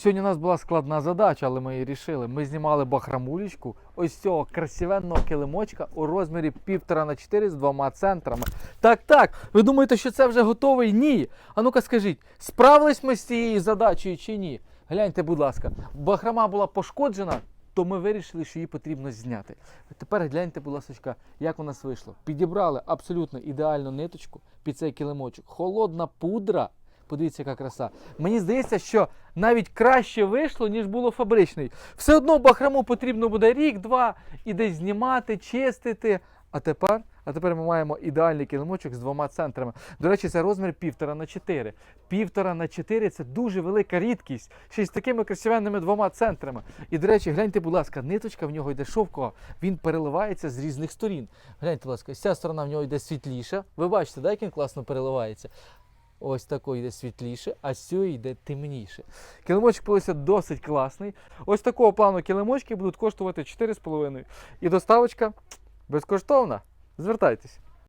Сьогодні у нас була складна задача, але ми її рішили. Ми знімали бахрамулечку ось цього красивенного килимочка у розмірі 1,5 на 4 з двома центрами. Так, так, ви думаєте, що це вже готовий? Ні. А ну-ка скажіть, справились ми з цією задачею чи ні? Гляньте, будь ласка, бахрама була пошкоджена, то ми вирішили, що її потрібно зняти. Тепер гляньте, будь ласка, як у нас вийшло. Підібрали абсолютно ідеальну ниточку під цей килимочок. Холодна пудра. Подивіться, яка краса. Мені здається, що навіть краще вийшло, ніж було фабричний. Все одно бахрому потрібно буде рік-два і десь знімати, чистити. А тепер, а тепер ми маємо ідеальний килимочок з двома центрами. До речі, це розмір 1,5 на 4. 1,5 на 4 це дуже велика рідкість. Ще з такими красивенними двома центрами. І, до речі, гляньте, будь ласка, ниточка в нього йде шовкова, він переливається з різних сторін. Гляньте, будь ласка, ця сторона в нього йде світліша. Ви бачите, да, як він класно переливається. Ось такий йде світліше, а з йде темніше. Килимочок получився досить класний. Ось такого плану килимочки будуть коштувати 4,5. І доставочка безкоштовна. Звертайтесь.